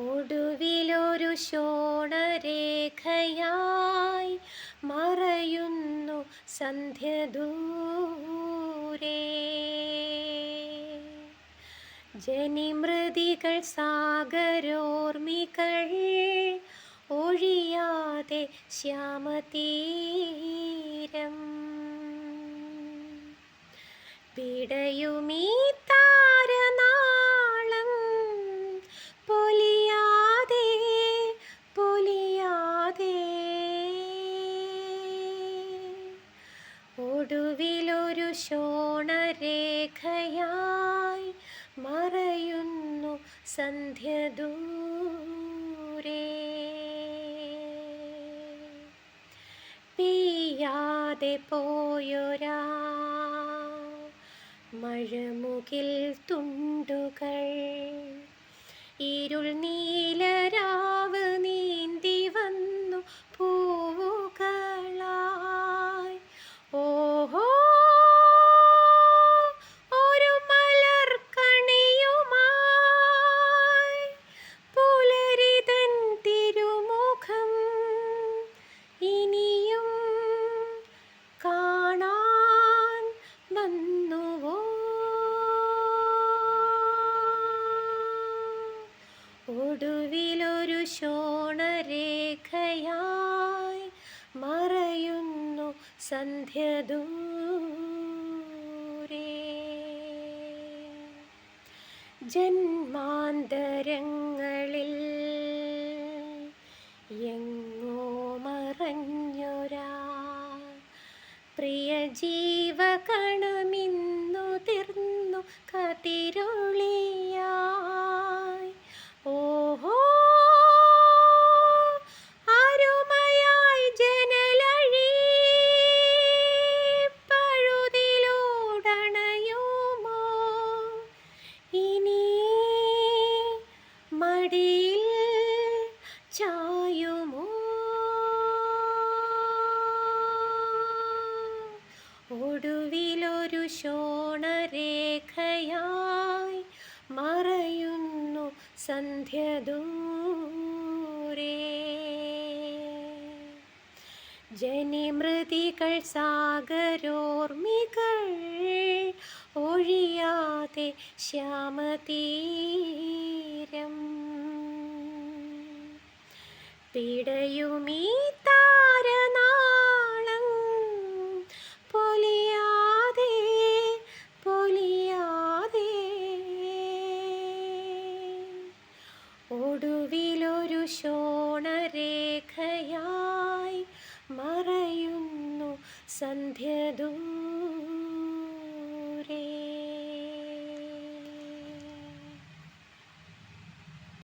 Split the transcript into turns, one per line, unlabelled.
ഒടുവിലൊരു ശോണരേഖയായി മറയുന്നു സന്ധ്യദൂരെ. ജനിമൃതികൾ സാഗരോർമികൾ ഒഴിയാതെ ശ്യാമതീരം. പിടയുമീ ഒടുവിലൊരു ശോണരേഖയായി മറയുന്നു സന്ധ്യദൂരെ പെയ്യാതെ പോയൊരാ മഴമുകിൽ തുണ്ടുകൾ ഇരുൾ നീലരാവ് സന്ധ്യദൂരെ ജന്മാന്തരങ്ങളിൽ എങ്ങോ മറഞ്ഞൊരാ. പ്രിയ ജീവകണമിന്നു തീർന്നു കതിരൊളിയായി മടിയിൽ ചായുമോ? ഒടുവിലൊരു ശോണരേഖയായി മറയുന്നു സന്ധ്യദൂരേ. ജനിമൃതികൾ സാഗരോർമികൾ ഒഴിയാതെ ശ്യാമതീരം പിടയുമീ താരനാളം. പൊലിയാതെ പൊലിയാതെ. ഒടുവിലൊരു ശോണരേഖയായി മറയുന്നു സന്ധ്യദൂരെ